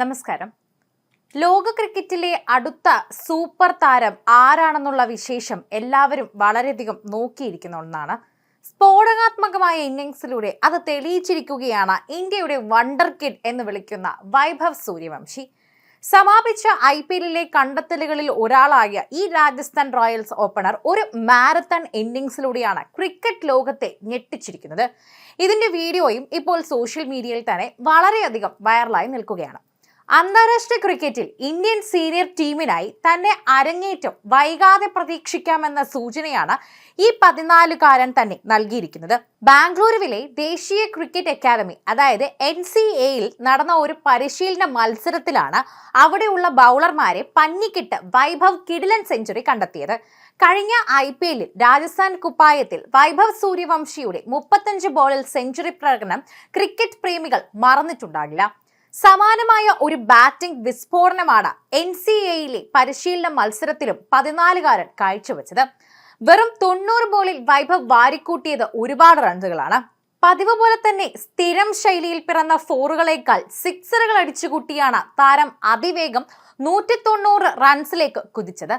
നമസ്കാരം. ലോക ക്രിക്കറ്റിലെ അടുത്ത സൂപ്പർ താരം ആരാണെന്നുള്ള വിശേഷം എല്ലാവരും വളരെയധികം നോക്കിയിരിക്കുന്ന ഒന്നാണ്. സ്ഫോടനാത്മകമായ ഇന്നിങ്സിലൂടെ അത് തെളിയിച്ചിരിക്കുകയാണ് ഇന്ത്യയുടെ വണ്ടർ കിഡ് എന്ന് വിളിക്കുന്ന വൈഭവ് സൂര്യവംശി. സമാപിച്ച ഐ പി എല്ലിലെ കണ്ടെത്തലുകളിൽ ഒരാളായ ഈ രാജസ്ഥാൻ റോയൽസ് ഓപ്പണർ ഒരു മാരത്തൺ ഇന്നിങ്സിലൂടെയാണ് ക്രിക്കറ്റ് ലോകത്തെ ഞെട്ടിച്ചിരിക്കുന്നത്. ഇതിന്റെ വീഡിയോയും ഇപ്പോൾ സോഷ്യൽ മീഡിയയിൽ തന്നെ വളരെയധികം വൈറലായി നിൽക്കുകയാണ്. അന്താരാഷ്ട്ര ക്രിക്കറ്റിൽ ഇന്ത്യൻ സീനിയർ ടീമിനായി തന്നെ അരങ്ങേറ്റം വൈകാതെ പ്രതീക്ഷിക്കാമെന്ന സൂചനയാണ് ഈ പതിനാലുകാരൻ തന്നെ നൽകിയിരിക്കുന്നത്. ബാംഗ്ലൂരുവിലെ ദേശീയ ക്രിക്കറ്റ് അക്കാദമി അതായത് എൻ സി എയിൽ നടന്ന ഒരു പരിശീലന മത്സരത്തിലാണ് അവിടെയുള്ള ബൗളർമാരെ പന്നിക്കിട്ട് വൈഭവ് കിടിലൻ സെഞ്ചുറി കണ്ടെത്തിയത്. കഴിഞ്ഞ ഐ പി എല്ലിൽ രാജസ്ഥാൻ കുപ്പായത്തിൽ വൈഭവ് സൂര്യവംശിയുടെ മുപ്പത്തഞ്ച് ബോളിൽ സെഞ്ചുറി പ്രകടനം ക്രിക്കറ്റ് പ്രേമികൾ മറന്നിട്ടുണ്ടാകില്ല. സമാനമായ ഒരു ബാറ്റിംഗ് വിസ്ഫോടനമാണ് എൻ സി എയിലെ പരിശീലന മത്സരത്തിലും പതിനാലുകാരൻ കാഴ്ചവെച്ചത്. വെറും തൊണ്ണൂറ് ബോളിൽ വൈഭവ് വാരിക്കൂട്ടിയത് ഒരുപാട് റൺസുകളാണ്. പതിവ് പോലെ തന്നെ സ്ഥിരം ശൈലിയിൽ പിറന്ന ഫോറുകളേക്കാൾ സിക്സറുകൾ അടിച്ചുകൂട്ടിയാണ് താരം അതിവേഗം നൂറ്റി തൊണ്ണൂറ് റൺസിലേക്ക് കുതിച്ചത്.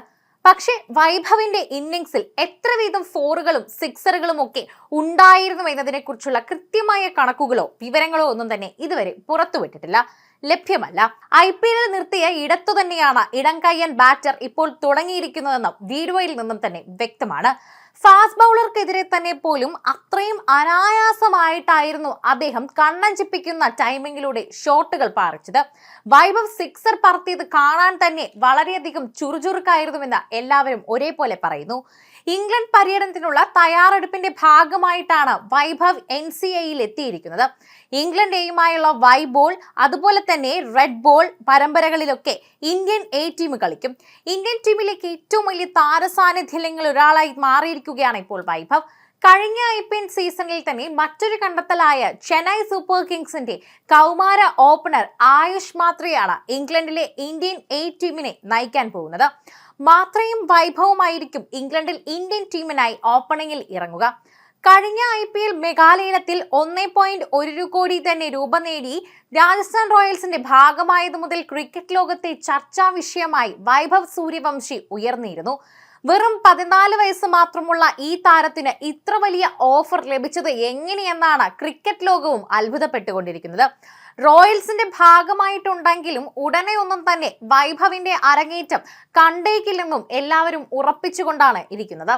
പക്ഷേ വൈഭവിന്റെ ഇന്നിങ്സിൽ എത്ര വീതം ഫോറുകളും സിക്സറുകളും ഒക്കെ ഉണ്ടായിരുന്നു എന്നതിനെക്കുറിച്ചുള്ള കൃത്യമായ കണക്കുകളോ വിവരങ്ങളോ ഒന്നും തന്നെ ഇതുവരെ പുറത്തുവിട്ടിട്ടില്ല. ലഭ്യമല്ല. ഐ പി എല്ലിൽ നിർത്തിയ ഇടത്തു തന്നെയാണ് ഇടംകയ്യൻ ബാറ്റർ ഇപ്പോൾ തുടങ്ങിയിരിക്കുന്നതെന്നും വീഡിയോയിൽ നിന്നും തന്നെ വ്യക്തമാണ്. ഫാസ്റ്റ് ബൗളർക്കെതിരെ തന്നെ പോലും അത്രയും അനായാസമായിട്ടായിരുന്നു അദ്ദേഹം കണ്ണഞ്ചിപ്പിക്കുന്ന ടൈമിങ്ങിലൂടെ ഷോട്ടുകൾ പാറിച്ചത്. വൈഭവ് സിക്സർ പറത്തിയത് കാണാൻ തന്നെ വളരെയധികം ചുറുചുറുക്കായിരുന്നുവെന്ന് എല്ലാവരും ഒരേപോലെ പറയുന്നു. ഇംഗ്ലണ്ട് പര്യടനത്തിനുള്ള തയ്യാറെടുപ്പിന്റെ ഭാഗമായിട്ടാണ് വൈഭവ് എൻ സി എയിൽ എത്തിയിരിക്കുന്നത്. ഇംഗ്ലണ്ട് എയുമായുള്ള വൈ ബോൾ അതുപോലെ തന്നെ റെഡ് ബോൾ പരമ്പരകളിലൊക്കെ ഇന്ത്യൻ എ ടീം കളിക്കും. ഇന്ത്യൻ ടീമിലേക്ക് ഏറ്റവും വലിയ താരസാന്നിധ്യങ്ങളിൽ ഒരാളായി മാറിയിരിക്കുകയാണ് ഇപ്പോൾ വൈഭവ്. കഴിഞ്ഞ ഐ പി എൽ സീസണിൽ തന്നെ മറ്റൊരു കണ്ടെത്തലായ ചെന്നൈ സൂപ്പർ കിങ്സിന്റെ കൗമാര ഓപ്പണർ ആയുഷ് മാത്രയാണ് ഇംഗ്ലണ്ടിലെ ഇന്ത്യൻ എ ടീമിനെ നയിക്കാൻ പോകുന്നത്. മാത്രയും വൈഭവമായിരിക്കും ഇംഗ്ലണ്ടിൽ ഇന്ത്യൻ ടീമിനായി ഓപ്പണിംഗിൽ ഇറങ്ങുക. കഴിഞ്ഞ ഐ പി എൽ മെഗാലയനത്തിൽ ഒന്നേ പോയിന്റ് ഒരു കോടി തന്നെ രൂപ നേടി രാജസ്ഥാൻ റോയൽസിന്റെ ഭാഗമായതു മുതൽ ക്രിക്കറ്റ് ലോകത്തെ ചർച്ചാ വിഷയമായി വൈഭവ് സൂര്യവംശി ഉയർന്നിരുന്നു. വെറും പതിനാല് വയസ്സ് മാത്രമുള്ള ഈ താരത്തിന് ഇത്ര വലിയ ഓഫർ ലഭിച്ചത് എങ്ങനെയെന്നാണ് ക്രിക്കറ്റ് ലോകവും അത്ഭുതപ്പെട്ടുകൊണ്ടിരിക്കുന്നത്. റോയൽസിന്റെ ഭാഗമായിട്ടുണ്ടെങ്കിലും ഉടനെ ഒന്നും തന്നെ വൈഭവിന്റെ അരങ്ങേറ്റം കണ്ടേക്കില്ലെന്നും എല്ലാവരും ഉറപ്പിച്ചുകൊണ്ടാണ് ഇരിക്കുന്നത്.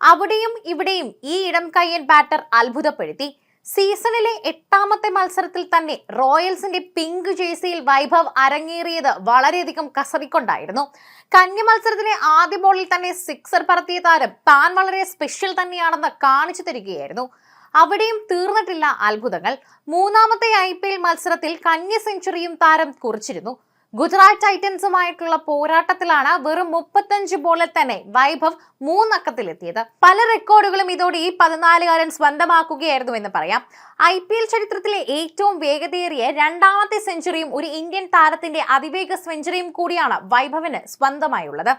അവിടെയും ഇവിടെയും ഈ ഇടം കയ്യൻ ബാറ്റർ അത്ഭുതപ്പെടുത്തി. സീസണിലെ എട്ടാമത്തെ മത്സരത്തിൽ തന്നെ റോയൽസിന്റെ പിങ്ക് ജേഴ്സിയിൽ വൈഭവ് അരങ്ങേറിയത് വളരെയധികം കസറിക്കൊണ്ടായിരുന്നു കന്നി മത്സരത്തിലെ ആദ്യ ബോളിൽ തന്നെ സിക്സർ പറത്തിയ താരം താൻ വളരെ സ്പെഷ്യൽ തന്നെയാണെന്ന് കാണിച്ചു തരികയായിരുന്നു. അവിടെയും തീർന്നിട്ടില്ല അത്ഭുതങ്ങൾ. മൂന്നാമത്തെ ഐ മത്സരത്തിൽ കന്യ സെഞ്ചുറിയും താരം കുറിച്ചിരുന്നു. ഗുജറാത്ത് ടൈറ്റൻസുമായിട്ടുള്ള പോരാട്ടത്തിലാണ് വെറും മുപ്പത്തഞ്ച് ബോളിൽ തന്നെ വൈഭവ് മൂന്നക്കത്തിലെത്തിയത്. പല റെക്കോർഡുകളും ഇതോടെ ഈ പതിനാലുകാരൻ സ്വന്തമാക്കുകയായിരുന്നു എന്ന് പറയാം. ഐ പി എൽ ചരിത്രത്തിലെ ഏറ്റവും വേഗതയേറിയ രണ്ടാമത്തെ സെഞ്ചുറിയും ഒരു ഇന്ത്യൻ താരത്തിന്റെ അതിവേഗ സെഞ്ചുറിയും കൂടിയാണ് വൈഭവിന് സ്വന്തമായുള്ളത്.